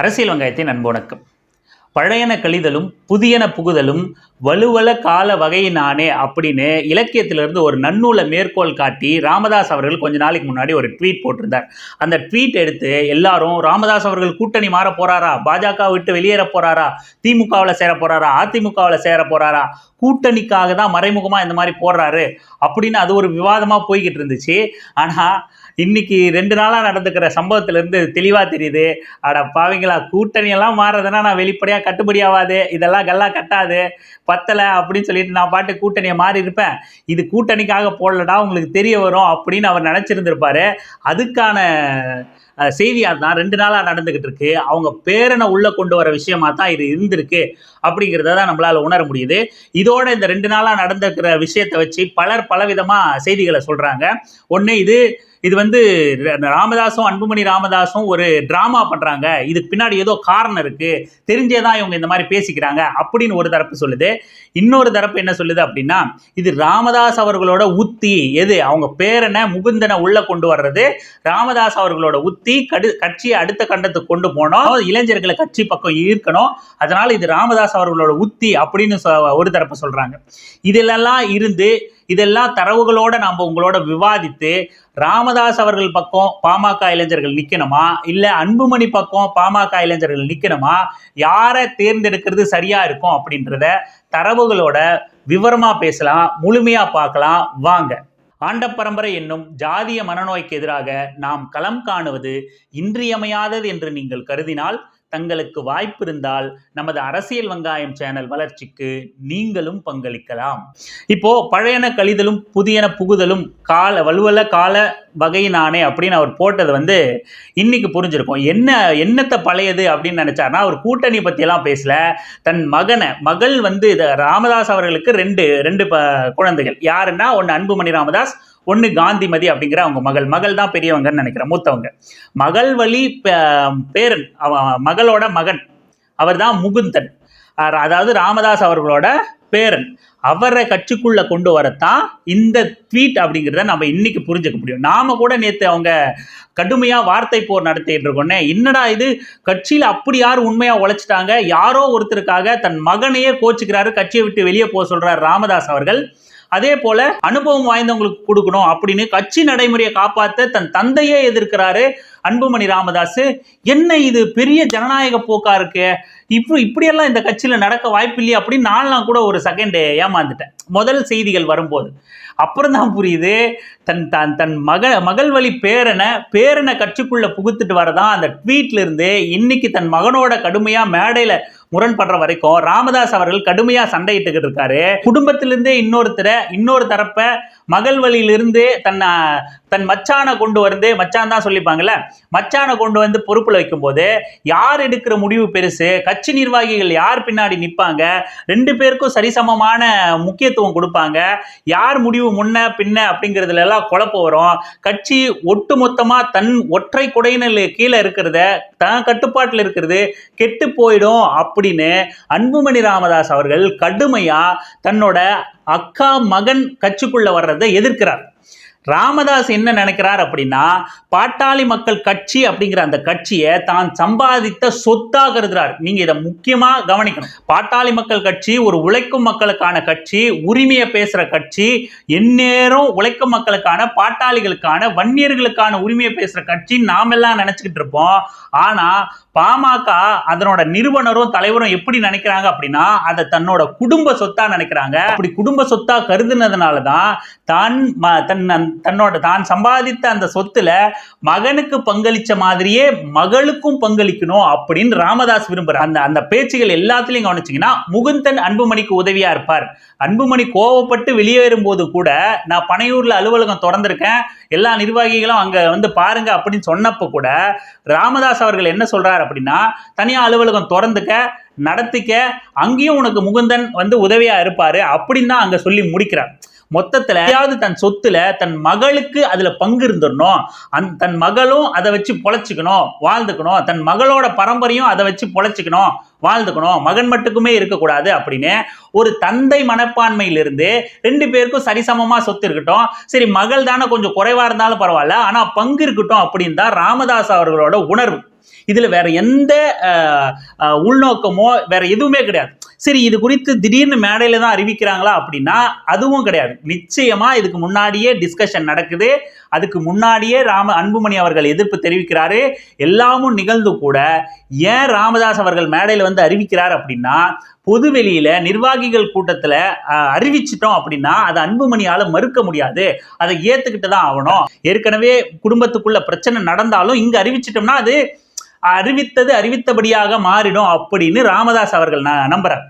அரசியல் வெங்காயத்தின் அன்பு பழையன கழிதலும் புதியன புகுதலும் வலுவல கால வகையினானே அப்படின்னு இலக்கியத்திலிருந்து ஒரு நன்னூலை மேற்கோள் காட்டி ராமதாஸ் அவர்கள் கொஞ்ச நாளைக்கு முன்னாடி ஒரு ட்வீட் போட்டிருந்தார். அந்த ட்வீட் எடுத்து எல்லாரும் ராமதாஸ் அவர்கள் கூட்டணி மாற போறாரா? பாஜக விட்டு வெளியேற போறாரா? திமுகவில் சேர போறாரா? அதிமுகவில் சேர போறாரா? கூட்டணிக்காக தான் மறைமுகமாக இந்த மாதிரி போடுறாரு. அப்படின்னு அது ஒரு விவாதமாக போய்கிட்டு இருந்துச்சு. ஆனால் இன்னைக்கு ரெண்டு நாளாக நடந்துக்கிற சம்பவத்திலேருந்து தெளிவாக தெரியுது. அட பாவீங்களா கூட்டணியெல்லாம் மாறுறதுன்னா நான் வெளிப்படையாக கட்டுப்படி ஆகாது இதெல்லாம் கல்லா கட்டாது. பத்தலை அப்படின்னு சொல்லிட்டு நான் பாட்டு கூட்டணியை மாறி இருப்பேன். இது கூட்டணிக்காக போடலடா உங்களுக்கு தெரிய வரும் அப்படின்னு அவர் நினச்சிருந்திருப்பாரு. அதுக்கான செய்தியாக தான் ரெண்டு நாளாக நடந்துக்கிட்டு இருக்கு. அவங்க பேரனை உள்ளே கொண்டு வர விஷயமா தான் இது இருந்திருக்கு அப்படிங்கிறத தான் நம்மளால் உணர முடியுது. இதோட இந்த ரெண்டு நாளாக நடந்துக்கிற விஷயத்தை வச்சு பலர் பலவிதமாக செய்திகளை சொல்கிறாங்க ஒன்று இது இது வந்து ராமதாஸும் அன்புமணி ராமதாஸும் ஒரு டிராமா பண்றாங்க. இதுக்கு பின்னாடி ஏதோ காரணம் இருக்கு. தெரிஞ்சே தான் இவங்க இந்த மாதிரி பேசிக்கிறாங்க அப்படின்னு ஒரு தரப்பு சொல்லுது. இன்னொரு தரப்பு என்ன சொல்லுது அப்படின்னா இது ராமதாஸ் அவர்களோட உத்தி. எது? அவங்க பேரனை முகுந்தனை உள்ள கொண்டு வர்றது. ராமதாஸ் அவர்களோட உத்தி கடு கட்சியை அடுத்த கண்டத்துக்கு கொண்டு போனோம். இளைஞர்களை கட்சி பக்கம் ஈர்க்கணும். அதனால இது ராமதாஸ் அவர்களோட உத்தி அப்படின்னு சொ- ஒரு தரப்பு சொல்றாங்க. இதிலெல்லாம் இருந்து இதெல்லாம் தரவுகளோட நாம் உங்களோட விவாதித்து ராமதாஸ் அவர்கள் பக்கம் பாமக இளைஞர்கள் நிற்கணுமா இல்லை அன்புமணி பக்கம் பாமக இளைஞர்கள் நிற்கணுமா யாரை தேர்ந்தெடுக்கிறது சரியா இருக்கும் அப்படின்றத தரவுகளோட விவரமா பேசலாம் முழுமையா பார்க்கலாம். வாங்க. ஆண்ட பரம்பரை என்னும் ஜாதிய மனநோய்க்கு எதிராக நாம் களம் காணுவது இன்றியமையாதது என்று நீங்கள் கருதினால் தங்களுக்கு வாய்ப்பு இருந்தால் நமது அரசியல் வெங்காயம் சேனல் வளர்ச்சிக்கு நீங்களும் பங்களிக்கலாம். இப்போ பழையன கழிதலும் புதியன புகுதலும் கால வலுவல கால வகையினானே அப்படின்னு அவர் போட்டது வந்து இன்னைக்கு புரிஞ்சிருக்கும். என்ன என்னத்தை பழையது அப்படின்னு நினைச்சாருன்னா அவர் கூட்டணி பற்றியெல்லாம் பேசல. தன் மகனை மகள் வந்து இதை ராமதாஸ் அவர்களுக்கு ரெண்டு ரெண்டு ப குழந்தைகள். யாருன்னா ஒன்று அன்புமணி ராமதாஸ் ஒன்று காந்திமதி அப்படிங்கிற அவங்க மகள். மகள் தான் பெரியவங்கன்னு நினைக்கிறேன் மூத்தவங்க. மகள் வழி பேரன் அவன் மகளோட மகன். அவர் தான் முகுந்தன். அதாவது ராமதாஸ் அவர்களோட பேரன். அவரை கட்சிக்குள்ளே கொண்டு வரத்தான் இந்த ட்வீட் அப்படிங்கிறத நம்ம இன்னைக்கு புரிஞ்சுக்க முடியும். நாம கூட நேற்று அவங்க கடுமையாக வார்த்தை போர் நடத்திட்டு இருக்கோன்னே என்னடா இது? கட்சியில் அப்படி யார் உண்மையாக உழைச்சிட்டாங்க? யாரோ ஒருத்தருக்காக தன் மகனையே கோச்சுக்கிறாரு கட்சியை விட்டு வெளியே போக சொல்கிறார் ராமதாஸ் அவர்கள். அதே போல அனுபவம் வாய்ந்தவங்களுக்கு கொடுக்கணும் அப்படின்னு கட்சி நடைமுறையை காப்பாற்ற தன் தந்தையே எதிர்க்கிறாரு அன்புமணி ராமதாஸ் என்ன இது? பெரிய ஜனநாயக போக்கா இருக்கு? இப்போ இப்படியெல்லாம் இந்த கட்சியில நடக்க வாய்ப்பு இல்லையா அப்படின்னு நான்லாம் கூட ஒரு செகண்ட் ஏமாந்துட்டேன். முதல் செய்திகள் வரும்போது. அப்புறம் தான் புரியுது. தன் தன் தன் மக மகள் வழி பேரனை பேரனை கட்சிக்குள்ளே புகுத்துட்டு வரதான் அந்த ட்வீட்லேருந்து இன்னைக்கு தன் மகனோட கடுமையாக மேடையில் முரண்படுற வரைக்கும் ராமதாஸ் அவர்கள் கடுமையாக சண்டையிட்டுக்கிட்டு இருக்காரு குடும்பத்திலிருந்தே இன்னொருத்தரை இன்னொரு தரப்பை மகள் வழியிலிருந்து தன்னை தன் மச்சானை கொண்டு வந்து மச்சான் தான் சொல்லிப்பாங்கல்ல மச்சானை கொண்டு வந்து பொறுப்பில் வைக்கும்போது யார் எடுக்கிற முடிவு பெருசு கட்சி நிர்வாகிகள் யார் பின்னாடி நிற்பாங்க ரெண்டு பேருக்கும் சரிசமமான முக்கியத்துவம் கொடுப்பாங்க யார் முடிவு முன்ன பின்ன அப்படிங்கிறதுல எல்லாம் குழப்பம் வரும். கட்சி ஒட்டுமொத்தமா தன் ஒற்றை குடையினல் கீழே இருக்கிறத தன் கட்டுப்பாட்டில் இருக்கிறது கெட்டு போயிடும் அப்படின்னு அன்புமணி ராமதாஸ் அவர்கள் கடுமையா தன்னோட அக்கா மகன் கட்சிக்குள்ள வர்றதை எதிர்க்கிறார். ராமதாஸ் என்ன நினைக்கிறார் அப்படின்னா பாட்டாளி மக்கள் கட்சி அப்படிங்கிற அந்த கட்சியை தான் சம்பாதித்த சொத்தாக கருதுறார் நீங்க இதை முக்கியமா கவனிக்கணும். பாட்டாளி மக்கள் கட்சி ஒரு உழைக்கும் மக்களுக்கான கட்சி உரிமையை பேசுற கட்சி எந்நேரம் உழைக்கும் மக்களுக்கான பாட்டாளிகளுக்கான வன்னியர்களுக்கான உரிமையை பேசுற கட்சி நாமெல்லாம் நினைச்சுக்கிட்டு இருப்போம். ஆனா பாமக அதனோட நிறுவனரும் தலைவரும் எப்படி நினைக்கிறாங்க அப்படின்னா அதை தன்னோட குடும்ப சொத்தா நினைக்கிறாங்க. அப்படி குடும்ப சொத்தா கருதுனதுனால தான் தன் ம- தன் தன்னோட தான் சம்பாதித்த அந்த சொத்துல மகனுக்கு பங்களிச்ச மாதிரியே மகளுக்கும் பங்களிக்கணும் அப்படின்னு ராமதாஸ் விரும்புறார். அந்த அந்த பேச்சுகள் எல்லாத்துலயும் கவனிச்சிங்கன்னா முகுந்தன் அன்புமணிக்கு உதவியா இருப்பார். அன்புமணி கோவப்பட்டு வெளியேறும் போது கூட நான் பனையூர்ல அலுவலகம் திறந்திருக்கேன் எல்லா நிர்வாகிகளும் அங்க வந்து பாருங்க அப்படின்னு சொன்னப்போ கூட ராமதாஸ் அவர்கள் என்ன சொல்றாரு அப்படின்னா தனியா அலுவலகம் திறந்துக்க நடத்திக்க அங்கேயும் உனக்கு முகுந்தன் வந்து உதவியா இருப்பாரு அப்படின்னு தான் அங்க சொல்லி முடிக்கிறார். மொத்தத்துல எப்படியாவது தன் சொத்துல தன் மகளுக்கு அதுல பங்கு இருந்துடணும். அந் தன் மகளும் அதை வச்சு பொழைச்சிக்கணும் வாழ்ந்துக்கணும். தன் மகளோட பரம்பரையும் அதை வச்சு பொழைச்சிக்கணும். வாழ்ந்துக்கணும். மகன் மட்டுக்குமே இருக்கக்கூடாது அப்படின்னு ஒரு தந்தை மனப்பான்மையிலிருந்து ரெண்டு பேருக்கும் சரிசமமாக சொத்து இருக்கட்டும். சரி மகள் தானே கொஞ்சம் குறைவாக இருந்தாலும் பரவாயில்ல. ஆனால் பங்கு இருக்கட்டும் அப்படின்னு தான் ராமதாஸ் அவர்களோட உணர்வு. இதில் வேற எந்த உள்நோக்கமோ வேற எதுவுமே கிடையாது. சரி இது குறித்து திடீர்னு மேடையில தான் அறிவிக்கிறாங்களா அப்படின்னா அதுவும் கிடையாது. நிச்சயமா இதுக்கு முன்னாடியே டிஸ்கஷன் நடக்குது. அதுக்கு முன்னாடியே ராம அன்புமணி அவர்கள் எதிர்ப்பு தெரிவிக்கிறாரு. எல்லாமும் நிகழ்ந்து கூட ஏன் ராமதாஸ் அவர்கள் மேடையில் வந்து அறிவிக்கிறார் அப்படின்னா பொதுவெளியில நிர்வாகிகள் கூட்டத்துல அறிவிச்சிட்டோம் அப்படின்னா அதை அன்புமணியால மறுக்க முடியாது. அதை ஏத்துக்கிட்டு தான் ஆகணும். ஏற்கனவே குடும்பத்துக்குள்ள பிரச்சனை நடந்தாலும் இங்க அறிவிச்சிட்டோம்னா அது அறிவித்தது அறிவித்தபடியாக மாறிடும் அப்படின்னு ராமதாஸ் அவர்கள் நான் நம்புறார்.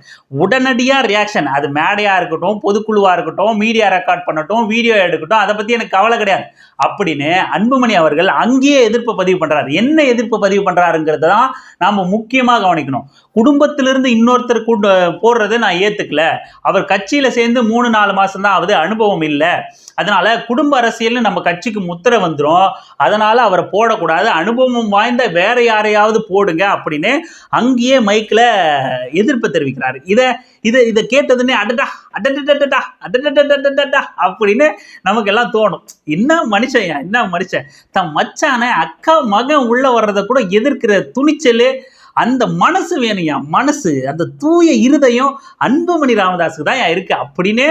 உடனடியாக ரியாக்ஷன் அது மேடையாக இருக்கட்டும் பொதுக்குழுவாக இருக்கட்டும் மீடியா ரெக்கார்ட் பண்ணட்டும் வீடியோ எடுக்கட்டும் அதை பற்றி எனக்கு கவலை கிடையாது. அப்படின்னு அன்புமணி அவர்கள் அங்கேயே எதிர்ப்பு பதிவு பண்ணுறாரு என்ன எதிர்ப்பு பதிவு பண்ணுறாருங்கிறது தான் நாம் முக்கியமாக கவனிக்கணும். குடும்பத்திலிருந்து இன்னொருத்தர் கூட்டு போடுறதை நான் ஏத்துக்கல. அவர் கட்சியில சேர்ந்து மூணு நாலு மாசம் தான் ஆகுது அனுபவம் இல்லை. அதனால குடும்ப அரசியல்னு நம்ம கட்சிக்கு முத்திரை வந்துடும் அதனால அவரை போடக்கூடாது. அனுபவம் வாய்ந்த வேற யாரையாவது போடுங்க அப்படின்னு அங்கேயே மைக்கில் எதிர்ப்பு தெரிவிக்கிறாரு. இதை இதை இதை கேட்டதுன்னே அடடா அடடடடடா அடடடடடடா அப்படின்னு நமக்கு எல்லாம் தோணும். என்ன மனுஷன் என்ன மனுஷன்? தன் மச்சான அக்கா மகன் உள்ள வர்றதை கூட எதிர்க்கிற துணிச்சல் அந்த மனசு வேணுயா மனசு அந்த தூய இருதயம் அன்புமணி ராமதாஸுக்கு தான் இருக்கு. அப்படின்னு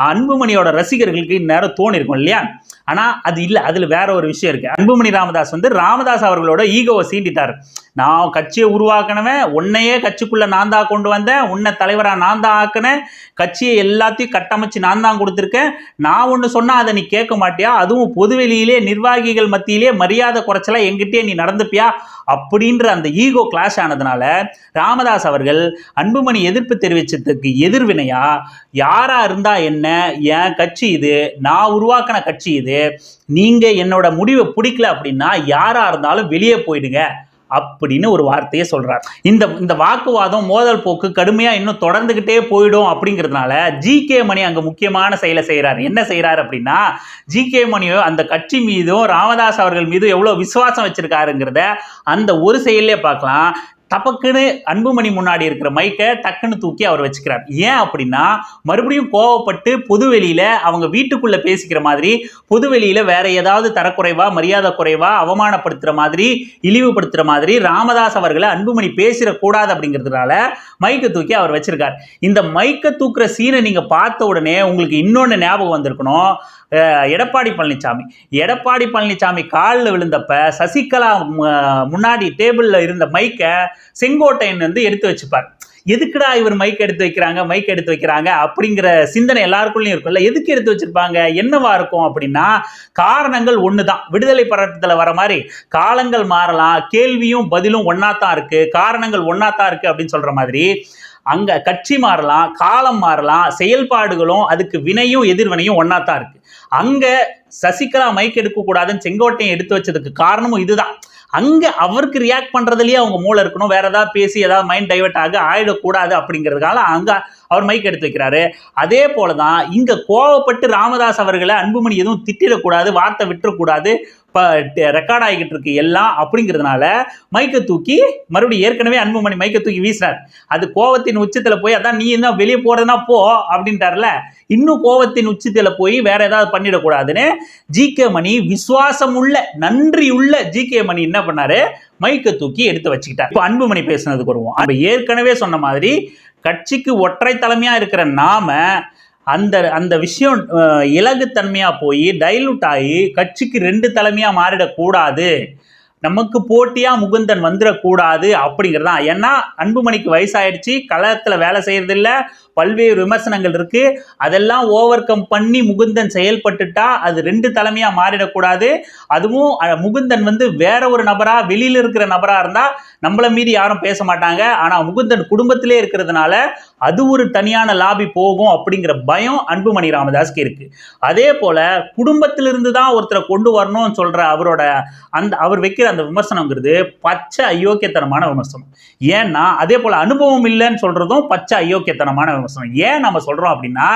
அன்புமணியோட ரசிகர்களுக்கு இந்நேரம் தோணி இருக்கும் இல்லையா? ஆனா அது இல்லை. அதில் வேற ஒரு விஷயம் இருக்கு. அன்புமணி ராமதாஸ் வந்து ராமதாஸ் அவர்களோட ஈகோவை சீண்டிட்டார். நான் கட்சியை உருவாக்கினவன் உன்னையே கட்சிக்குள்ளே நான் தான் கொண்டு வந்தேன் உன்னை தலைவராக நான் தான் ஆக்கினேன் கட்சியை எல்லாத்தையும் கட்டமைச்சு நான் தான் கொடுத்துருக்கேன். நான் ஒன்று சொன்னால் அதை நீ கேட்க மாட்டியா? அதுவும் பொதுவெளியிலே நிர்வாகிகள் மத்தியிலே மரியாதை குறைச்சலாக எங்கிட்டே நீ நடந்துப்பியா? அப்படின்ற அந்த ஈகோ கிளாஷ் ஆனதுனால ராமதாஸ் அவர்கள் அன்புமணி எதிர்ப்பு தெரிவித்ததுக்கு எதிர்வினையா யாராக இருந்தால் என்ன? என் கட்சி இது நான் உருவாக்கின கட்சி இது நீங்கள் என்னோட முடிவை பிடிக்கல அப்படின்னா யாராக இருந்தாலும் வெளியே போயிடுங்க. அப்படின்னு ஒரு வார்த்தையை சொல்கிறார் இந்த இந்த வாக்குவாதம் மோதல் போக்கு கடுமையாக இன்னும் தொடர்ந்துக்கிட்டே போயிடும் அப்படிங்கிறதுனால ஜி கே மணி அங்கே முக்கியமான செயலை செய்கிறார் என்ன செய்கிறார் அப்படின்னா ஜி கே மணியோ அந்த கட்சி மீதும் ராமதாஸ் அவர்கள் மீதும் எவ்வளோ விசுவாசம் வச்சிருக்காருங்கிறத அந்த ஒரு செயலே பார்க்கலாம். டபக்குன்னு அன்புமணி முன்னாடி இருக்கிற மைக்கை டக்குன்னு தூக்கி அவர் வச்சுக்கிறார். ஏன் அப்படின்னா மறுபடியும் கோவப்பட்டு பொதுவெளியில அவங்க வீட்டுக்குள்ள பேசிக்கிற மாதிரி பொதுவெளியில வேற ஏதாவது தரக்குறைவா மரியாதை குறைவா அவமானப்படுத்துற மாதிரி இழிவுபடுத்துற மாதிரி ராமதாஸ் அவர்களை அன்புமணி பேசிடக்கூடாது அப்படிங்கிறதுனால மைக்கை தூக்கி அவர் வச்சிருக்கார். இந்த மைக்கை தூக்குற சீனை நீங்க பார்த்த உடனே உங்களுக்கு இன்னொன்று ஞாபகம் வந்திருக்கணும். எடப்பாடி பழனிசாமி எடப்பாடி பழனிசாமி காலில் விழுந்தப்ப சசிகலா முன்னாடி டேபிளில் இருந்த மைக்கை செங்கோட்டையன் வந்து எடுத்து வச்சுப்பார். எதுக்குடா இவர் மைக் எடுத்து வைக்கிறாங்க மைக் எடுத்து வைக்கிறாங்க அப்படிங்கிற சிந்தனை எல்லாருக்குள்ளயும் இருக்கும்ல. எதுக்கு எடுத்து வச்சிருப்பாங்க? என்னவா இருக்கும் அப்படின்னா காரணங்கள் ஒன்று தான் விடுதலை போராட்டத்தில் வர மாதிரி காலங்கள் மாறலாம் கேள்வியும் பதிலும் ஒன்றா தான் இருக்கு காரணங்கள் ஒன்றா தான் இருக்கு அப்படின்னு சொல்ற மாதிரி அங்க கட்சி மாறலாம் காலம் மாறலாம் செயல்பாடுகளும் அதுக்கு வினையும் எதிர்வினையும் ஒன்றா தான் இருக்கு. அங்க சசிகலா மைக் எடுக்க கூடாதுன்னு எடுத்து வச்சதுக்கு காரணமும் இதுதான். அங்க அவருக்கு ரியாக்ட் பண்றதுலயே அவங்க மூளை இருக்கணும். வேற ஏதாவது பேசி ஏதாவது மைண்ட் டைவர்ட் ஆக ஆயிடக்கூடாது அப்படிங்கிறதுக்காக அங்க அவர் மைக் எடுத்து வைக்கிறாரு. அதே போலதான் இங்கே கோவப்பட்டு ராமதாஸ் அவர்களை அன்புமணி எதுவும் திட்டிடக்கூடாது வார்த்தை விட்டுறக்கூடாது இப்போ ரெக்கார்ட் ஆகிக்கிட்டு இருக்கு எல்லாம் அப்படிங்கிறதுனால மைக்கை தூக்கி மறுபடியும் ஏற்கனவே அன்புமணி மைக்கை தூக்கி வீசினார் அது கோவத்தின் உச்சத்தில் போய் அதான் நீ என்ன வெளியே போறதுனா போ அப்படின்ட்டார்ல இன்னும் கோவத்தின் உச்சத்தில் போய் வேற ஏதாவது பண்ணிடக்கூடாதுன்னு ஜி கே மணி விசுவாசம் உள்ள நன்றி உள்ள ஜி கே மணி என்ன பண்ணாரு? மைக்கை தூக்கி எடுத்து வச்சுக்கிட்டார். இப்போ அன்புமணி பேசுனதுக்கு வருவோம். அப்போ ஏற்கனவே சொன்ன மாதிரி கட்சிக்கு ஒற்றை தலைமையாக இருக்கிற நாம அந்த அந்த விஷயம் இலகுத்தன்மையாக போய் டைலூட் ஆகி கட்சிக்கு ரெண்டு தலைமையாக மாறிடக்கூடாது. நமக்கு போட்டியாக முகுந்தன் வந்துடக்கூடாது அப்படிங்கிறது தான் ஏன்னா அன்புமணிக்கு வயசாயிடுச்சு களத்தில் வேலை செய்யறதில்ல பல்வேறு விமர்சனங்கள் இருக்கு. அதெல்லாம் ஓவர் கம் பண்ணி முகுந்தன் செயல்பட்டுட்டா அது ரெண்டு தலைமையா மாறிடக்கூடாது. அதுவும் முகுந்தன் வந்து வேற ஒரு நபரா வெளியில் இருக்கிற நபரா இருந்தா நம்மளை மீறி யாரும் பேச மாட்டாங்க. ஆனா முகுந்தன் குடும்பத்திலே இருக்கிறதுனால அது ஒரு தனியான லாபி போகும் அப்படிங்கிற பயம் அன்புமணி ராமதாஸ்க்கு இருக்கு. அதே போல குடும்பத்திலிருந்து தான் ஒருத்தரை கொண்டு வரணும்னு சொல்ற அவரோட அந்த அவர் வைக்கிற அந்த விமர்சனங்கிறது பச்சை அயோக்கியத்தனமான விமர்சனம். ஏன்னா அதே போல அனுபவம் இல்லைன்னு சொல்றதும் பச்சை அயோக்கியத்தனமான விமர்சனம் ஏன் நம்ம சொல்றோம் அப்படின்னா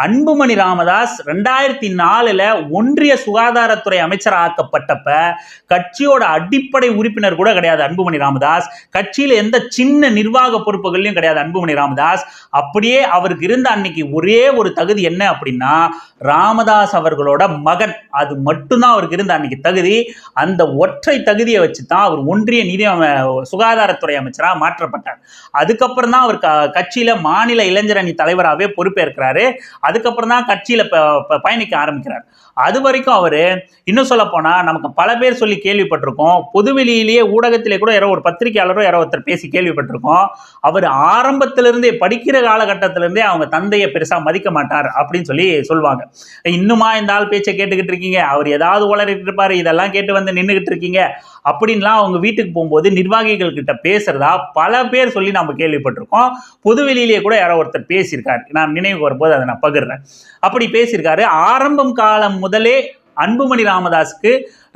அன்புமணி ராமதாஸ் ரெண்டாயிரத்தி நாலுல ஒன்றிய சுகாதாரத்துறை அமைச்சர் ஆக்கப்பட்டப்ப கட்சியோட அடிப்படை உறுப்பினர் கூட கிடையாது அன்புமணி ராமதாஸ். கட்சியில எந்த சின்ன நிர்வாக பொறுப்புகள்லையும் கிடையாது அன்புமணி ராமதாஸ். அப்படியே அவருக்கு இருந்த அன்னைக்கு ஒரே ஒரு தகுதி என்ன அப்படின்னா ராமதாஸ் அவர்களோட மகன். அது மட்டும்தான் அவருக்கு இருந்த அன்னைக்கு தகுதி. அந்த ஒற்றை தகுதியை வச்சு தான் அவர் ஒன்றிய நிதி சுகாதாரத்துறை அமைச்சராக மாற்றப்பட்டார். அதுக்கப்புறம் தான் அவர் க- கட்சியில மாநில இளைஞர் அணி தலைவராகவே பொறுப்பேற்கிறாரு. அதுக்கப்புறம் தான் கட்சியில் பயணிக்க ஆரம்பிக்கிறார். அது வரைக்கும் அவர் இன்னும் சொல்ல போனால் நமக்கு பல பேர் சொல்லி கேள்விப்பட்டிருக்கோம். பொதுவெளியிலேயே ஊடகத்திலே கூட யாரோ ஒரு பத்திரிகையாளரோ யாரோ ஒருத்தர் பேசி கேள்விப்பட்டிருக்கோம். அவர் ஆரம்பத்திலிருந்தே படிக்கிற காலகட்டத்திலேருந்தே அவங்க தந்தையை பெருசாக மதிக்க மாட்டார் அப்படின்னு சொல்லி சொல்லுவாங்க. இன்னுமா இந்த ஆள் பேச்சை கேட்டுக்கிட்டு இருக்கீங்க? அவர் ஏதாவது உளறிட்டு இருப்பார் இதெல்லாம் கேட்டு வந்து நின்றுக்கிட்டு இருக்கீங்க? அப்படின்லாம் அவங்க வீட்டுக்கு போகும்போது நிர்வாகிகள் கிட்ட பேசுறதா பல பேர் சொல்லி நம்ம கேள்விப்பட்டிருக்கோம். பொதுவெளியிலேயே கூட யாரோ ஒருத்தர் பேசியிருக்காரு. நான் நினைவுக்கு வரும்போது அதை நான் பகிர்றேன். அப்படி பேசியிருக்காரு. ஆரம்பம் காலம் முதலே அன்புமணி ராமதாஸுக்கு.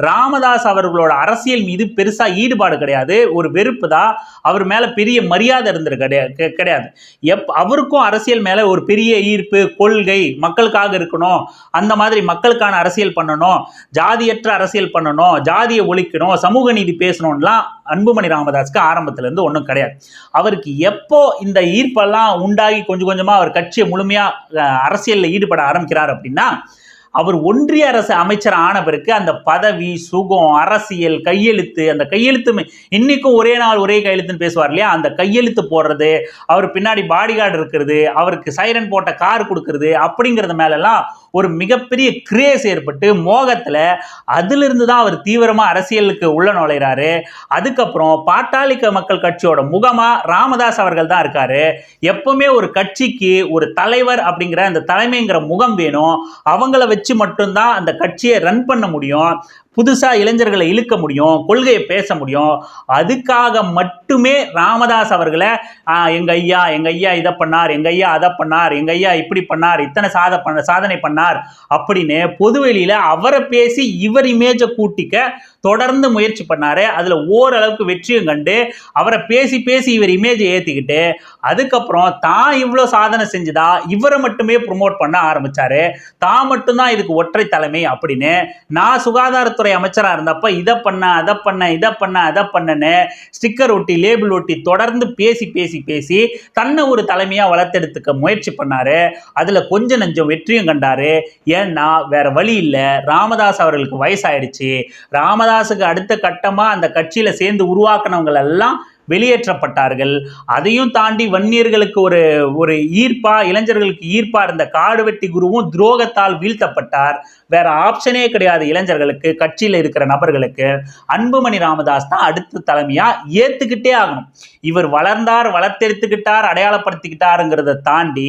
ராமதாஸ் அவர்களோட அரசியல் மீது பெருசாக ஈடுபாடு கிடையாது. ஒரு வெறுப்பு தான். அவர் மேலே பெரிய மரியாதை இருந்தது கிடையாது கிடையாது. எப் அவருக்கும் அரசியல் மேலே ஒரு பெரிய ஈர்ப்பு கொள்கை மக்களுக்காக இருக்கணும். அந்த மாதிரி மக்களுக்கான அரசியல் பண்ணணும். ஜாதியற்ற அரசியல் பண்ணணும். ஜாதியை ஒழிக்கணும். சமூக நீதி பேசணும்லாம் அன்புமணி ராமதாஸ்க்கு ஆரம்பத்துலேருந்து ஒன்றும் கிடையாது. அவருக்கு எப்போ இந்த ஈர்ப்பெல்லாம் உண்டாகி கொஞ்சம் கொஞ்சமாக அவர் கட்சியை முழுமையாக அரசியலில் ஈடுபட ஆரம்பிக்கிறார் அப்படின்னா அவர் ஒன்றிய அரசு அமைச்சர் ஆன பிறகு அந்த பதவி சுகம் அரசியல் கையெழுத்து அந்த கையெழுத்து இன்னைக்கும் ஒரே நாள் ஒரே கையெழுத்துன்னு பேசுவார் இல்லையா? அந்த கையெழுத்து போடுறது அவர் பின்னாடி பாடிகார்டு இருக்கிறது அவருக்கு சைரன் போட்ட கார் கொடுக்கறது அப்படிங்கிறது மேலெல்லாம் ஒரு மிகப்பெரிய கிரேஸ் ஏற்பட்டு மோகத்தில் அதிலிருந்து தான் அவர் தீவிரமாக அரசியலுக்கு உள்ள நுழைகிறாரு அதுக்கப்புறம் பாட்டாளிக்க மக்கள் கட்சியோட முகமாக ராமதாஸ் அவர்கள் தான் இருக்காரு. எப்பவுமே ஒரு கட்சிக்கு ஒரு தலைவர் அப்படிங்கிற அந்த தலைமைங்கிற முகம் வேணும். அவங்கள வச்சு மட்டும்தான் அந்த கட்சியை ரன் பண்ண முடியும். புதுசாக இளைஞர்களை இழுக்க முடியும் கொள்கையை பேச முடியும். அதுக்காக மட்டுமே ராமதாஸ் அவர்களை எங்கள் ஐயா எங்கள் ஐயா இதை பண்ணார் எங்கள் ஐயா அதை பண்ணார் எங்கள் ஐயா இப்படி பண்ணார் இத்தனை சாத பண்ண சாதனை பண்ணார் அப்படின்னு பொதுவெளியில் அவரை பேசி இவர் இமேஜை கூட்டிக்க தொடர்ந்து முயற்சி பண்ணாரு. அதுல ஓரளவுக்கு வெற்றியும் கண்டு அவரை பேசி பேசி இவர் இமேஜை ஏத்திக்கிட்டு அதுக்கப்புறம் தான் இவ்வளோ சாதனை செஞ்சுதா இவரை மட்டுமே ப்ரொமோட் பண்ண ஆரம்பிச்சாரு. தான் மட்டும்தான் இதுக்கு ஒற்றை தலைமை அப்படின்னு நான் சுகாதாரத்துறை அமைச்சரா இருந்தப்ப இதை பண்ண அதை பண்ண இதை பண்ண அதை பண்ணன்னு ஸ்டிக்கர் ஒட்டி லேபிள் ஒட்டி தொடர்ந்து பேசி பேசி பேசி தன்னை ஒரு தலைமையா வளர்த்தெடுத்துக்க முயற்சி பண்ணாரு. அதுல கொஞ்சம் நஞ்சம் வெற்றியும் கண்டாரு. ஏன்னா வேற வழி இல்லை. ராமதாஸ் அவர்களுக்கு வயசாயிடுச்சு. ராமதாஸ் ராமதாஸுக்கு அடுத்த கட்டமாக அந்த கட்சியில் சேர்ந்து உருவாக்குனவங்களெல்லாம் வெளியேற்றப்பட்டார்கள். அதையும் தாண்டி வன்னியர்களுக்கு ஒரு ஒரு ஈர்ப்பா இளைஞர்களுக்கு ஈர்ப்பா இருந்த காடுவெட்டி குருவும் துரோகத்தால் வீழ்த்தப்பட்டார். வேற ஆப்ஷனே கிடையாது இளைஞர்களுக்கு கட்சியில் இருக்கிற நபர்களுக்கு. அன்புமணி ராமதாஸ் தான் அடுத்த தலைமையா ஏத்துக்கிட்டே ஆகணும். இவர் வளர்ந்தார் வளர்த்தெடுத்துக்கிட்டார் அடையாளப்படுத்திக்கிட்டாருங்கிறத தாண்டி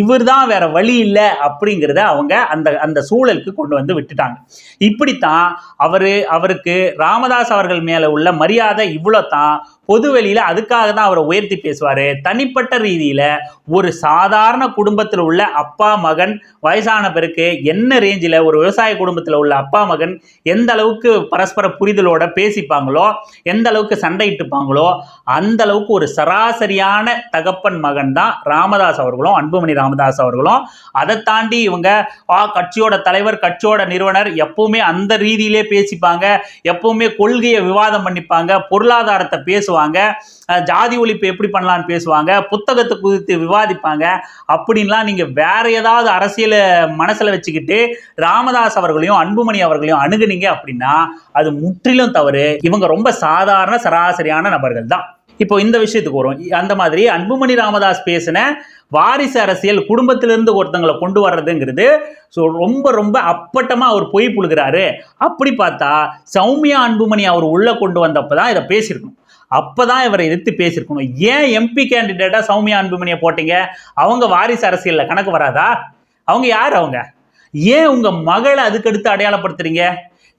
இவர் தான் வேற வழி இல்லை அப்படிங்கிறத அவங்க அந்த அந்த சூழலுக்கு கொண்டு வந்து விட்டுட்டாங்க. இப்படித்தான் அவரு அவருக்கு ராமதாஸ் அவர்கள் மேல உள்ள மரியாதை இவ்வளோ தான் பொது வெளியில அதுக்காக தான் அவரை உயர்த்தி பேசுவாரு. தனிப்பட்ட ரீதியில ஒரு சாதாரண குடும்பத்தில் உள்ள அப்பா மகன் வயசான பிறகு என்ன ரேஞ்சில் ஒரு விவசாய குடும்பத்தில் உள்ள அப்பா மகன் எந்த அளவுக்கு பரஸ்பர புரிதலோட பேசிப்பாங்களோ எந்த அளவுக்கு சண்டையிட்டுப்பாங்களோ அந்த அளவுக்கு ஒரு சராசரியான தகப்பன் மகன் தான் ராமதாஸ் அவர்களும் அன்புமணி ராமதாஸ் அவர்களும். அதை தாண்டி இவங்க ஆ கட்சியோட தலைவர் கட்சியோட நிறுவனர் எப்பவுமே அந்த ரீதியிலே பேசிப்பாங்க எப்பவுமே கொள்கையை விவாதம் பண்ணிப்பாங்க பொருளாதாரத்தை பேசுவாங்க. பேசுவாங்க. ஜாதி ஒழிப்பு எப்படி பண்ணலாம்னு பேசுவாங்க. புத்தகத்தை குறித்து விவாதிப்பாங்க. அப்படின்லாம் நீங்க வேற ஏதாவது அரசியலை மனசுல வச்சுக்கிட்டு ராமதாஸ் அவர்களையும் அன்புமணி அவர்களையும் அணுகுனீங்க அப்படின்னா அது முற்றிலும் தவறு. இவங்க ரொம்ப சாதாரண சராசரியான நபர்கள் தான். இப்போ இந்த விஷயத்துக்கு வரும். அந்த மாதிரி அன்புமணி ராமதாஸ் பேசின வாரிசு அரசியல் குடும்பத்திலிருந்து ஒருத்தங்களை கொண்டு வர்றதுங்கிறது ஸோ ரொம்ப ரொம்ப அப்பட்டமாக அவர் பொய் புழுகிறாரு. அப்படி பார்த்தா சௌமியா அன்புமணி அவர் உள்ள கொண்டு வந்தப்போ தான் இதை பேசியிருக்கணும். அப்பதான் இவரை எதிர்த்து பேசியிருக்கணும். ஏன் எம்பி கேண்டிடேட்டாக சௌமியா அன்புமணியை போட்டீங்க? அவங்க வாரிசு அரசியலில் கணக்கு வராதா? அவங்க யார் அவங்க? ஏன் உங்க மகளை அதுக்கடுத்து அடையாளப்படுத்துறீங்க?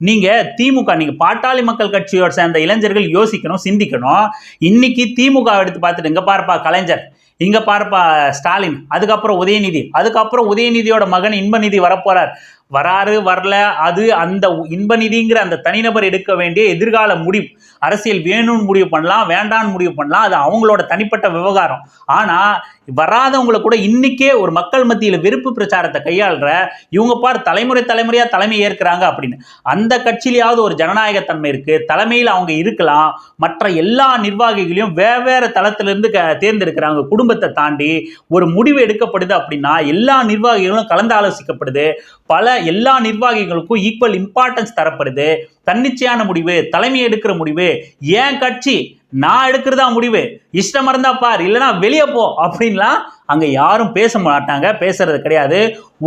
நீங்கள் திமுக நீங்கள் பாட்டாளி மக்கள் கட்சியோட சேர்ந்த இளைஞர்கள் யோசிக்கணும் சிந்திக்கணும். இன்னைக்கு திமுக எடுத்து பார்த்துட்டு இங்கே பாருப்பா கலைஞர் இங்கே பாருப்பா ஸ்டாலின் அதுக்கப்புறம் உதயநிதி அதுக்கப்புறம் உதயநிதியோட மகன் இன்பநிதி வரப்போறார். வராரு வரல அது அந்த இன்பநிதிங்கிற அந்த தனிநபர் எடுக்க வேண்டிய எதிர்கால முடிவு. அரசியல் வேணும்னு முடிவு பண்ணலாம் வேண்டாம்னு முடிவு பண்ணலாம். அது அவங்களோட தனிப்பட்ட விவகாரம். ஆனால் வராதவங்களை கூட இன்னைக்கே ஒரு மக்கள் மத்தியில் வெறுப்பு பிரச்சாரத்தை கையாளுற இவங்க பார் தலைமுறை தலைமுறையாக தலைமை ஏற்கிறாங்க அப்படின்னு. அந்த கட்சியிலையாவது ஒரு ஜனநாயகத்தன்மை இருக்குது தலைமையில் அவங்க இருக்கலாம் மற்ற எல்லா நிர்வாகிகளையும் வெவ்வேறு தளத்திலிருந்து க தேர்ந்தெடுக்கிறாங்க குடும்பத்தை தாண்டி ஒரு முடிவு எடுக்கப்படுது அப்படின்னா எல்லா நிர்வாகிகளும் கலந்து ஆலோசிக்கப்படுது பல எல்லா நிர்வாகிகளுக்கும் ஈக்குவல் இம்பார்ட்டன்ஸ் தரப்படுது தன்னிச்சையான முடிவு தலைமை எடுக்கிற முடிவு ஏன் கட்சி நான் எடுக்கிறதா முடிவு. இஷ்டம் இருந்தா பார் இல்லைன்னா வெளியே போ அப்படின்லாம் அங்கே யாரும் பேச மாட்டாங்க பேசுறது கிடையாது.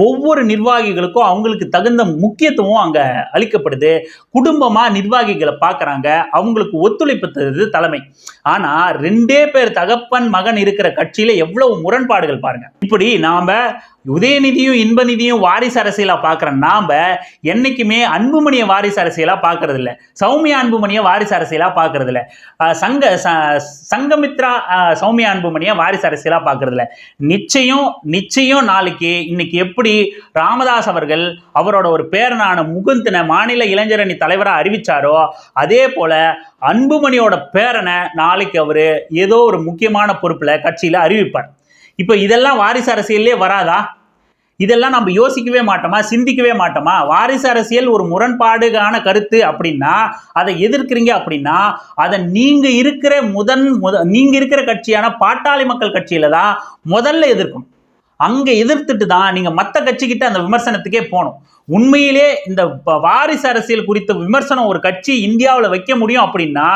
ஒவ்வொரு நிர்வாகிகளுக்கும் அவங்களுக்கு தகுந்த முக்கியத்துவம் அங்கே அளிக்கப்படுது. குடும்பமாக நிர்வாகிகளை பார்க்குறாங்க அவங்களுக்கு ஒத்துழைப்பு தருது தலைமை. ஆனால் ரெண்டே பேர் தகப்பன் மகன் இருக்கிற கட்சியில் எவ்வளவு முரண்பாடுகள் பாருங்கள் இப்படி நாம் உதயநிதியும் இன்பநிதியும் வாரிசு அரசியலாக பார்க்குற நாம் என்னைக்குமே அன்புமணியை வாரிசு அரசியலாக பார்க்கறது இல்லை சௌமியா அன்புமணியை வாரிசு அரசியலாக பார்க்கறது இல்லை சங்க ச- சங்கமித்ரா சௌமியா அன்புமணியை வாரிசு அரசியலாக பார்க்கறது இல்லை நிச்சயம் நிச்சயம் நாளைக்கு இன்னைக்கு எப்படி ராமதாஸ் அவர்கள் அவரோட ஒரு பேரனான முகுந்தனை மாநில இளைஞரணி தலைவராக அறிவிச்சாரோ அதே போல அன்புமணியோட பேரனை நாளைக்கு அவர் ஏதோ ஒரு முக்கியமான பொறுப்பில் கட்சியில அறிவிப்பார். இப்போ இதெல்லாம் வாரிசு அரசியல்லே வராதா? இதெல்லாம் நம்ம யோசிக்கவே மாட்டோமா? சிந்திக்கவே மாட்டோமா? வாரிசு அரசியல் ஒரு முரண்பாடுகான கருத்து அப்படின்னா அதை எதிர்க்கிறீங்க அப்படின்னா அதை நீங்க இருக்கிற முதன் முத நீங்க இருக்கிற கட்சியான பாட்டாளி மக்கள் கட்சியில தான் முதல்ல எதிர்க்கணும். அங்க எதிர்த்துட்டு தான் நீங்க மற்ற கட்சிக்கிட்ட அந்த விமர்சனத்துக்கே போகணும். உண்மையிலே இந்த வாரிசு அரசியல் குறித்த விமர்சனம் ஒரு கட்சி இந்தியாவில் வைக்க முடியும் அப்படின்னா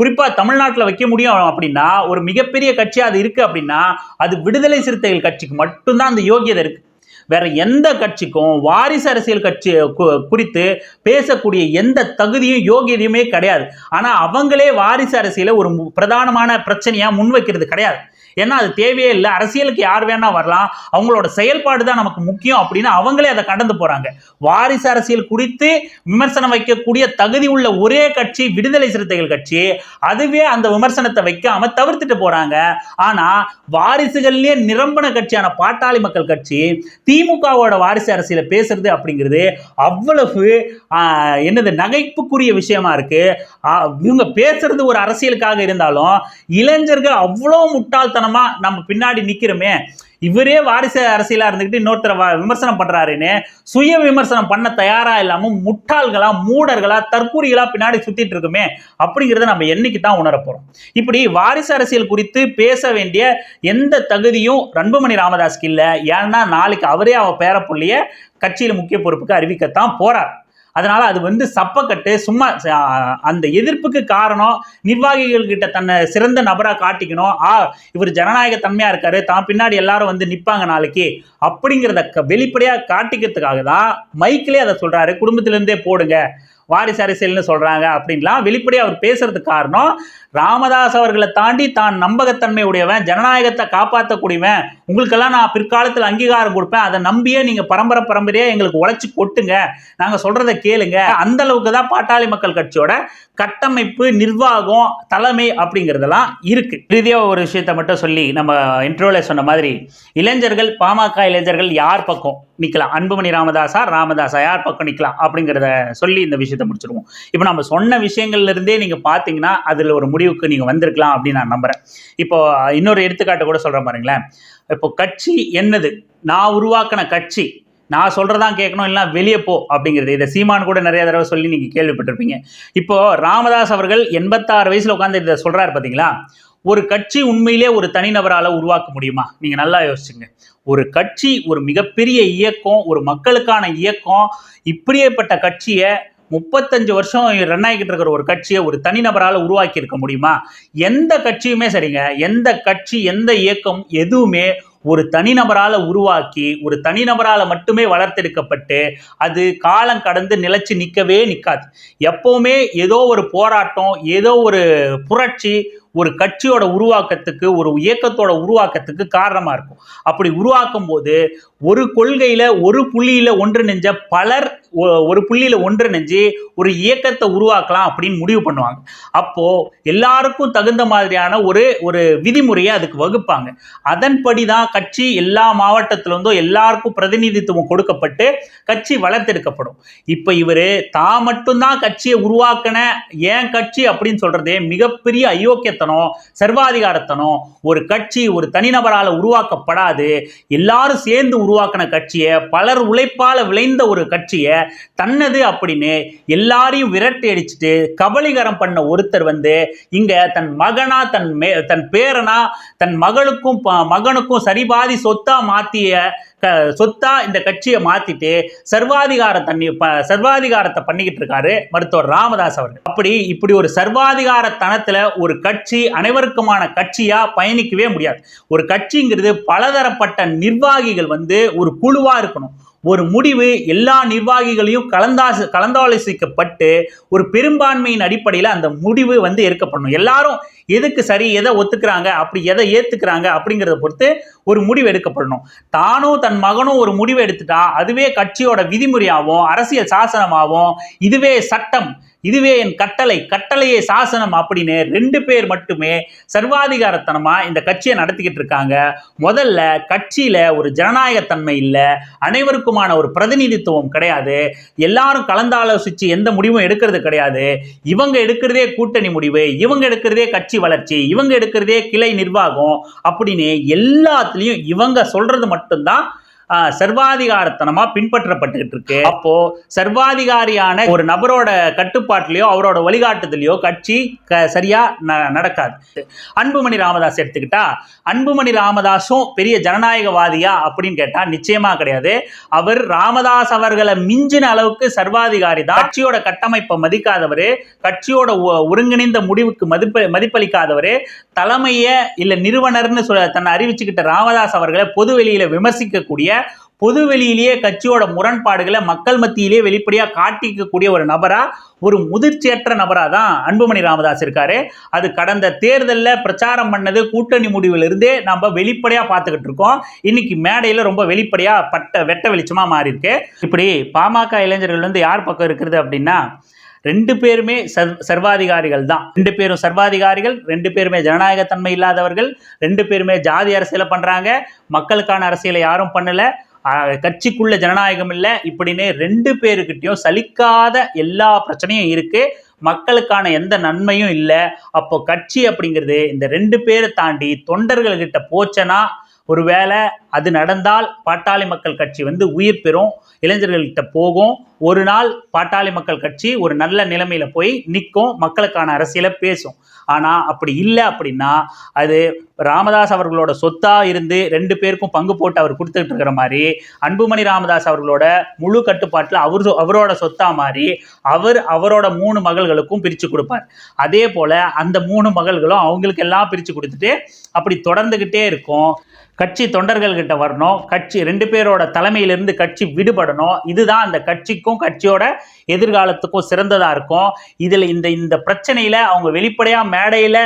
குறிப்பா தமிழ்நாட்டில் வைக்க முடியும் அப்படின்னா ஒரு மிகப்பெரிய கட்சி அது இருக்கு அப்படின்னா அது விடுதலை சிறுத்தைகள் கட்சிக்கு மட்டும்தான் அந்த யோகியதை இருக்கு. வேற எந்த கட்சிக்கும் வாரிசு அரசியல் கட்சி கு- குறித்து பேசக்கூடிய எந்த தகுதியும் யோகியதையுமே கிடையாது. ஆனா அவங்களே வாரிசு அரசியலை ஒரு பிரதானமான பிரச்சனையா முன்வைக்கிறது கிடையாது. ஏன்னா அது தேவையே இல்லை. அரசியலுக்கு யார் வேணா வரலாம். அவங்களோட செயல்பாடு தான் நமக்கு முக்கியம் அப்படின்னு அவங்களே அதை கடந்து போறாங்க. வாரிசு அரசியல் குறித்து விமர்சனம் வைக்கக்கூடிய தகுதி உள்ள ஒரே கட்சி விடுதலை சிறுத்தைகள் கட்சி. அதுவே அந்த விமர்சனத்தை வைக்காம தவிர்த்துட்டு போறாங்க. ஆனா வாரிசுகள்லயே நிரம்பன கட்சியான பாட்டாளி மக்கள் கட்சி திமுகவோட வாரிசு அரசியல பேசுறது அப்படிங்கிறது அவ்வளவு என்னது நகைப்புக்குரிய விஷயமா இருக்கு. இவங்க பேசுறது ஒரு அரசியலுக்காக இருந்தாலும் இளைஞர்கள் அவ்வளோ முட்டாள்தனம் நம்ம பின்னாடி நிக்கிறோமே. இவரே வாரிசு அரசியலா இருந்துக்கிட்டு இன்னொருத்தர விமர்சனம் பண்றாருன்னு சுய விமர்சனம் பண்ண தயாரா இல்லாம முட்டாள்களா மூடர்களா தற்கூரிகளா பின்னாடி சுத்திட்டு இருக்குமே அப்படிங்கிறத நம்ம என்னைக்கு தான் உணர இப்படி வாரிசு அரசியல் குறித்து பேச வேண்டிய எந்த தகுதியும் ரன்புமணி ராமதாஸ்க்கு இல்லை. ஏன்னா நாளைக்கு அவரே அவ பேரப்புள்ளிய கட்சியில முக்கிய பொறுப்புக்கு அறிவிக்கத்தான் போறார். அதனால அது வந்து சப்பக்கட்டு சும்மா அந்த எதிர்ப்புக்கு காரணம் நிர்வாகிகள் கிட்ட தன்னை சிறந்த நபராக காட்டிக்கணும். ஆ இவர் ஜனநாயக தன்மையா இருக்காரு தான் பின்னாடி எல்லாரும் வந்து நிற்பாங்க நாளைக்கு. அப்படிங்கிறத க- காட்டிக்கிறதுக்காக தான் மைக்கிலே அதை சொல்றாரு. குடும்பத்திலேருந்தே போடுங்க. வாரிசு அரசியல்னு சொல்கிறாங்க அப்படின்லாம் வெளிப்படையாக அவர் பேசுறதுக்கு காரணம். ராமதாஸ் அவர்களை தாண்டி தான் நம்பகத்தன்மை உடையவன் ஜனநாயகத்தை காப்பாற்றக்கூடியவன் உங்களுக்கெல்லாம் நான் பிற்காலத்தில் அங்கீகாரம் கொடுப்பேன். அதை நம்பியே நீங்கள் பரம்பரை பரம்பரையாக எங்களுக்கு உழைச்சி கொட்டுங்க. நாங்கள் சொல்கிறத கேளுங்க. அந்த அளவுக்கு தான் பாட்டாளி மக்கள் கட்சியோட கட்டமைப்பு நிர்வாகம் தலைமை அப்படிங்கிறதெல்லாம் இருக்குது ரீதியாக ஒரு விஷயத்தை மட்டும் சொல்லி நம்ம இன்ட்ரோல சொன்ன மாதிரி இளைஞர்கள் பாமக இளைஞர்கள் யார் பக்கம் நிற்கலாம் அன்புமணி ராமதாசா ராமதாசா யார் பக்கம் நிற்கலாம் அப்படிங்கிறத சொல்லி இந்த விஷயத்தை முடிச்சிருவோம் இப்போ நம்ம சொன்ன விஷயங்கள்ல இருந்தே நீங்க பாத்தீங்கன்னா அதுல ஒரு முடிவுக்கு நீங்க வந்திருக்கலாம் அப்படின்னு நான் நம்புறேன். இப்போ இன்னொரு எடுத்துக்காட்டு கூட சொல்கிறேன் பாருங்களேன். இப்போ கட்சி என்னது? நான் உருவாக்கின கட்சி. நான் சொல்கிறதான் கேட்கணும் இல்லை வெளியே போ அப்படிங்கிறது. இதை சீமான் கூட நிறைய தடவை சொல்லி நீங்கள் கேள்விப்பட்டிருப்பீங்க. இப்போ ராமதாஸ் அவர்கள் எண்பத்தாறு வயசில் உட்காந்து இதை சொல்கிறாரு பார்த்தீங்களா ஒரு கட்சி உண்மையிலே ஒரு தனிநபரால் உருவாக்க முடியுமா? நீங்கள் நல்லா யோசிச்சுங்க. ஒரு கட்சி ஒரு மிகப்பெரிய இயக்கம் ஒரு மக்களுக்கான இயக்கம் இப்படியேப்பட்ட கட்சியை முப்பத்தஞ்சு வருஷம் ரன் ஆகிக்கிட்டு இருக்கிற ஒரு கட்சியை ஒரு தனிநபரால் உருவாக்கி இருக்க முடியுமா? எந்த கட்சியுமே சரிங்க. எந்த கட்சி எந்த இயக்கம் எதுவுமே ஒரு தனிநபரால் உருவாக்கி ஒரு தனிநபரால் மட்டுமே வளர்த்தெடுக்கப்பட்டு அது காலம் கடந்து நிலச்சி நிற்கவே நிற்காது எப்போவுமே ஏதோ ஒரு போராட்டம் ஏதோ ஒரு புரட்சி ஒரு கட்சியோட உருவாக்கத்துக்கு ஒரு இயக்கத்தோட உருவாக்கத்துக்கு காரணமாக இருக்கும். அப்படி உருவாக்கும் போது ஒரு கொள்கையில் ஒரு புள்ளியில் ஒன்று நெஞ்ச பலர் ஒரு ஒரு ஒன்று நெஞ்சு ஒரு இயக்கத்தை உருவாக்கலாம் அப்படின்னு முடிவு பண்ணுவாங்க. அப்போது எல்லாருக்கும் தகுந்த மாதிரியான ஒரு ஒரு விதிமுறையை அதுக்கு வகுப்பாங்க. அதன்படி தான் கட்சி எல்லா மாவட்டத்திலிருந்தும் எல்லாருக்கும் பிரதிநிதித்துவம் கொடுக்கப்பட்டு கட்சி வளர்த்தெடுக்கப்படும். இப்போ இவர் தான் மட்டும்தான் கட்சியை உருவாக்கின ஏன் கட்சி அப்படின்னு சொல்கிறதே மிகப்பெரிய அயோக்கியத்தனம் சர்வாதிகாரத்தனம். ஒரு கட்சி ஒரு தனிநபரால் உருவாக்கப்படாது. எல்லாரும் சேர்ந்து உருவாக்கின கட்சியை பலர் உழைப்பால் விளைந்த ஒரு கட்சியை தன்னது அப்படின்னு எல்லாரையும் விரட்டி அடிச்சுட்டு கபலீகரம் பண்ண ஒருத்தர் வந்து இங்க தன் மகனா தன் மே தன் பேரனா தன் மகளுக்கும் மகனுக்கும் சரிபாதி சொத்தா மாத்திய சொத்தா இந்த கட்சியை மாத்திட்டு சர்வாதிகார தண்ணி ப- சர்வாதிகாரத்தை பண்ணிக்கிட்டு இருக்காரு மருத்துவர் ராமதாஸ் அவர்கள். அப்படி இப்படி ஒரு சர்வாதிகார தனத்துல ஒரு கட்சி அனைவருக்குமான கட்சியா பயணிக்கவே முடியாது. ஒரு கட்சிங்கிறது பலதரப்பட்ட நிர்வாகிகள் வந்து ஒரு குழுவா இருக்கணும். ஒரு முடிவு எல்லா நிர்வாகிகளையும் கலந்தாசு கலந்தாலோசிக்கப்பட்டு ஒரு பெரும்பான்மையின் அடிப்படையில் அந்த முடிவு வந்து எடுக்கப்படணும். எல்லாரும் எதுக்கு சரி எதை ஒத்துக்கிறாங்க அப்படி எதை ஏற்றுக்கிறாங்க அப்படிங்கிறத பொறுத்து ஒரு முடிவு எடுக்கப்படணும். தானும் தன் மகனும் ஒரு முடிவு எடுத்துட்டா அதுவே கட்சியோட விதிமுறையாகவும் அரசியல் சாசனமாகவும் இதுவே சட்டம் இதுவே என் கட்டளை கட்டளையே சாசனம் அப்படின்னு ரெண்டு பேர் மட்டுமே சர்வாதிகாரத்தனமாக இந்த கட்சியை நடத்திக்கிட்டு இருக்காங்க. முதல்ல கட்சியில் ஒரு ஜனநாயகத்தன்மை இல்லை அனைவருக்குமான ஒரு பிரதிநிதித்துவம் கிடையாது எல்லாரும் கலந்தாலோசித்து எந்த முடிவும் எடுக்கிறது கிடையாது. இவங்க எடுக்கிறதே கூட்டணி முடிவு இவங்க எடுக்கிறதே கட்சி வளர்ச்சி இவங்க எடுக்கிறதே கிளை நிர்வாகம் அப்படின்னு எல்லாத்துலேயும் இவங்க சொல்கிறது மட்டும்தான் சர்வாதிகாரத்தனமா பின்பற்றப்பட்டுக்கிட்டு இருக்கு அப்போ சர்வாதிகாரியான ஒரு நபரோட கட்டுப்பாட்டிலையோ அவரோட வழிகாட்டுதலையோ கட்சி க சரியா ந- நடக்காது. அன்புமணி ராமதாஸ் எடுத்துக்கிட்டா அன்புமணி ராமதாஸும் பெரிய ஜனநாயகவாதியா அப்படின்னு கேட்டா நிச்சயமா கிடையாது. அவர் ராமதாஸ் அவர்களை மிஞ்சின அளவுக்கு சர்வாதிகாரி தான். கட்சியோட கட்டமைப்பை மதிக்காதவர் கட்சியோட ஒ- ஒருங்கிணைந்த முடிவுக்கு மதிப்பு மதிப்பளிக்காதவர் தலைமைய இல்ல நிறுவனர்னு சொல்ல தன்னை அறிவிச்சுக்கிட்ட ராமதாஸ் அவர்களை பொது வெளியில விமர்சிக்கக்கூடிய பொது வெளியிலேயே கட்சியோட முரண்பாடுகளை மக்கள் மத்தியிலேயே வெளிப்படையாக காட்டிக்கக்கூடிய ஒரு நபராக ஒரு முதிர்ச்சியற்ற நபராக தான் அன்புமணி ராமதாஸ் இருக்காரு. அது கடந்த தேர்தலில் பிரச்சாரம் பண்ணது கூட்டணி முடிவிலிருந்தே நம்ம வெளிப்படையாக பார்த்துக்கிட்டு இருக்கோம். இன்னைக்கு மேடையில் ரொம்ப வெளிப்படையாக பட்ட வெட்ட வெளிச்சமாக மாறியிருக்கு. இப்படி பாமக இளைஞர்கள் வந்து யார் பக்கம் இருக்கிறது அப்படின்னா ரெண்டு பேருமே சர் சர்வாதிகாரிகள் தான். ரெண்டு பேரும் சர்வாதிகாரிகள் ரெண்டு பேருமே ஜனநாயகத்தன்மை இல்லாதவர்கள் ரெண்டு பேருமே ஜாதி அரசியலை பண்ணுறாங்க மக்களுக்கான அரசியலை யாரும் பண்ணல. கட்சிக்குள்ள ஜனநாயகம் இல்லை இப்படின்னு ரெண்டு பேருக்கிட்டையும் சலிக்காத எல்லா பிரச்சனையும் இருக்கு. மக்களுக்கான எந்த நன்மையும் இல்லை. அப்போ கட்சி அப்படிங்கிறது இந்த ரெண்டு பேரை தாண்டி தொண்டர்கள்கிட்ட போச்சனா ஒருவேளை அது நடந்தால் பாட்டாளி மக்கள் கட்சி வந்து உயிர் பெறும் இளைஞர்கள்கிட்ட போகும். ஒரு நாள் பாட்டாளி மக்கள் கட்சி ஒரு நல்ல நிலைமையில போய் நிற்கும் மக்களுக்கான அரசியலை பேசும். ஆனால் அப்படி இல்லை அப்படின்னா அது ராமதாஸ் அவர்களோட சொத்தாக இருந்து ரெண்டு பேருக்கும் பங்கு போட்டு அவர் கொடுத்துக்கிட்டு இருக்கிற மாதிரி அன்புமணி ராமதாஸ் அவர்களோட முழு கட்டுப்பாட்டில் அவர் அவரோட சொத்தா மாதிரி அவர் அவரோட மூணு மகள்களுக்கும் பிரித்து கொடுப்பார். அதே போல் அந்த மூணு மகள்களும் அவங்களுக்கு எல்லாம் பிரித்து கொடுத்துட்டு அப்படி தொடர்ந்துக்கிட்டே இருக்கும். கட்சி தொண்டர்கள்கிட்ட வரணும். கட்சி ரெண்டு பேரோட தலைமையிலிருந்து கட்சி விடுபடணும். இதுதான் அந்த கட்சிக்கும் கட்சியோட எதிர்காலத்துக்கும் சிறந்ததாக இருக்கும். இதில் இந்த இந்த பிரச்சனையில் அவங்க வெளிப்படையாக மேடையில்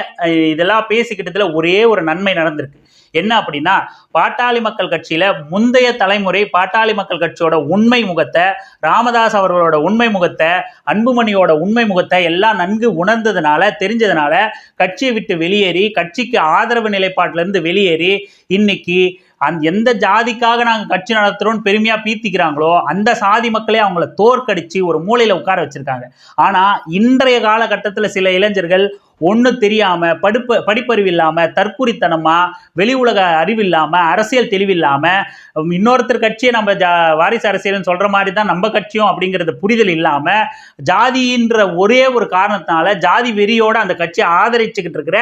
இதெல்லாம் பேசிக்கிட்டதில் ஒரே ஒரு நன்மை நடந்திருக்கு. என்ன அப்படின்னா பாட்டாளி மக்கள் கட்சியில முந்தைய தலைமுறை பாட்டாளி மக்கள் கட்சியோட உண்மை முகத்தை ராமதாஸ் அவர்களோட உண்மை முகத்தை அன்புமணியோட உண்மை முகத்தை எல்லாம் நன்கு உணர்ந்ததுனால தெரிஞ்சதுனால கட்சியை விட்டு வெளியேறி கட்சிக்கு ஆதரவு நிலைப்பாட்டில இருந்து வெளியேறி இன்னைக்கு அந்த எந்த ஜாதிக்காக நாங்கள் கட்சி நடத்துகிறோம்னு பெருமையாக பீத்திக்கிறாங்களோ அந்த சாதி மக்களே அவங்கள தோற்கடிச்சு ஒரு மூலையில் உட்கார வச்சுருக்காங்க. ஆனால் இன்றைய காலகட்டத்தில் சில இளைஞர்கள் ஒன்றும் தெரியாமல் படிப்பு படிப்பறிவு இல்லாமல் தற்குறித்தனமாக வெளி உலக அறிவு இல்லாமல் அரசியல் தெளிவில்லாமல் இன்னொருத்தர் கட்சியை நம்ம ஜா வாரிசு அரசியல்னு சொல்கிற மாதிரி தான் நம்ம கட்சியும் அப்படிங்கிறது புரிதல் இல்லாமல் ஜாதின்ற ஒரே ஒரு காரணத்தினால ஜாதி வெறியோட அந்த கட்சியை ஆதரிச்சுக்கிட்டு இருக்கிற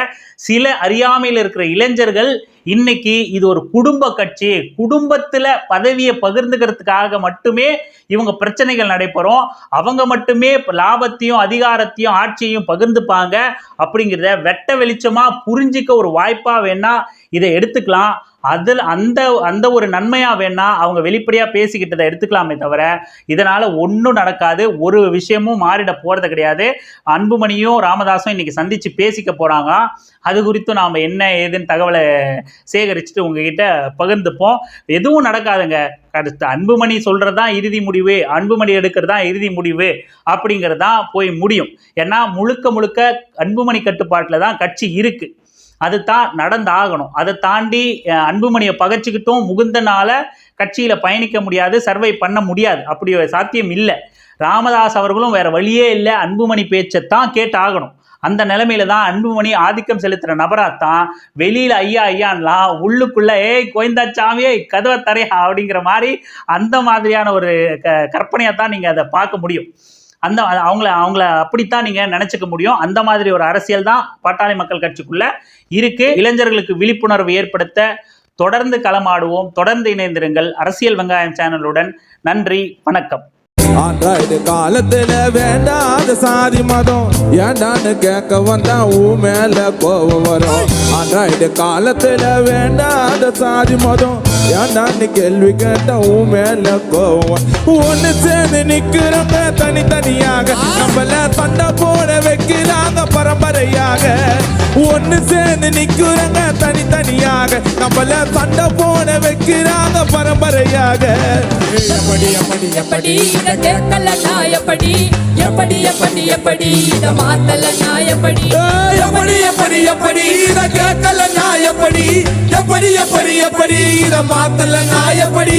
சில அறியாமையில் இருக்கிற இளைஞர்கள் இன்னைக்கு இது ஒரு குடும்ப கட்சி. குடும்பத்தில் பதவியை பகிர்ந்துக்கிறதுக்காக மட்டுமே இவங்க பிரச்சனைகள் நடைபெறும். அவங்க மட்டுமே லாபத்தையும் அதிகாரத்தையும் ஆட்சியையும் பகிர்ந்துப்பாங்க. அப்படிங்கிறத வெட்ட வெளிச்சமா புரிஞ்சிக்க ஒரு வாய்ப்பா வேணா இதை எடுத்துக்கலாம். அதில் அந்த அந்த ஒரு நன்மையாக வேணா அவங்க வெளிப்படையாக பேசிக்கிட்டதை எடுத்துக்கலாமே தவிர இதனால் ஒன்றும் நடக்காது. ஒரு விஷயமும் மாறிட போகிறது கிடையாது. அன்புமணியும் ராமதாஸும் இன்றைக்கி சந்தித்து பேசிக்க போகிறாங்க அது குறித்து நாம் என்ன ஏதுன்னு தகவலை சேகரிச்சுட்டு உங்ககிட்ட பகிர்ந்துப்போம். எதுவும் நடக்காதுங்க. அடுத்து அன்புமணி சொல்கிறது தான் இறுதி முடிவு. அன்புமணி எடுக்கிறது தான் இறுதி முடிவு அப்படிங்கிறது தான் போய் முடியும். ஏன்னா முழுக்க முழுக்க அன்புமணி கட்டுப்பாட்டில் தான் கட்சி இருக்குது அது தான் நடந்தாகணும். அதை தாண்டி அன்புமணியை பகைச்சிக்கிட்டும் முகுந்தனால கட்சியில் பயணிக்க முடியாது சர்வை பண்ண முடியாது. அப்படி சாத்தியம் இல்லை. ராமதாஸ் அவர்களும் வேற வழியே இல்லை. அன்புமணி பேச்சை தான் கேட்டு ஆகணும் அந்த நிலைமையில தான் அன்புமணி ஆதிக்கம் செலுத்துகிற நபராத்தான் வெளியில் ஐயா ஐயான்லாம் உள்ளுக்குள்ள ஏய் கோயந்தா சாமியே கதவை தரையா அப்படிங்கிற மாதிரி அந்த மாதிரியான ஒரு க கற்பனையாக தான் நீங்கள் அதை பார்க்க முடியும். அந்த அவங்கள அவங்கள அப்படித்தான் நீங்கள் நினச்சிக்க முடியும். அந்த மாதிரி ஒரு அரசியல் தான் பாட்டாளி மக்கள் கட்சிக்குள்ள இருக்கு. இளைஞர்களுக்கு விழிப்புணர்வு ஏற்படுத்த தொடர்ந்து களமாடுவோம். தொடர்ந்து இணைந்திருங்கள். அரசியல் வெங்காயம் சேனலுடன். நன்றி. வணக்கம். ஆண்ட்ராய்டு காலத்துல வேண்டாத சாதி மதம் ஏண்டான்னு கேட்க வந்தா ஊ மேல கோபம் வரும் ஆண்ட்ராய்டு காலத்துல வேண்டாத சாதி மதம் ஏண்டான்னு கேள்வி கேட்ட ஊ மேல கோபம் ஒன்னு சேர்ந்து நிக்கிறவங்க தனித்தனியாக நம்மள சண்டை போட வைக்கிறாங்க பரம்பரையாக ஒன்னு சேர்ந்து நிக்கிறவங்க தனித்தனியாக நம்மள சண்டை போட வைக்கிறாங்க பரம்பரையாக எப்படி எப்படி எப்படி இத கேட்கல நான் எப்படி எப்படி எப்படி இத மாத்தல நாயப்படி எப்படி எப்படி எப்படி இத கேட்கல நாயப்படி எப்படி எப்படி எப்படி இத மாத்தல நாயப்படி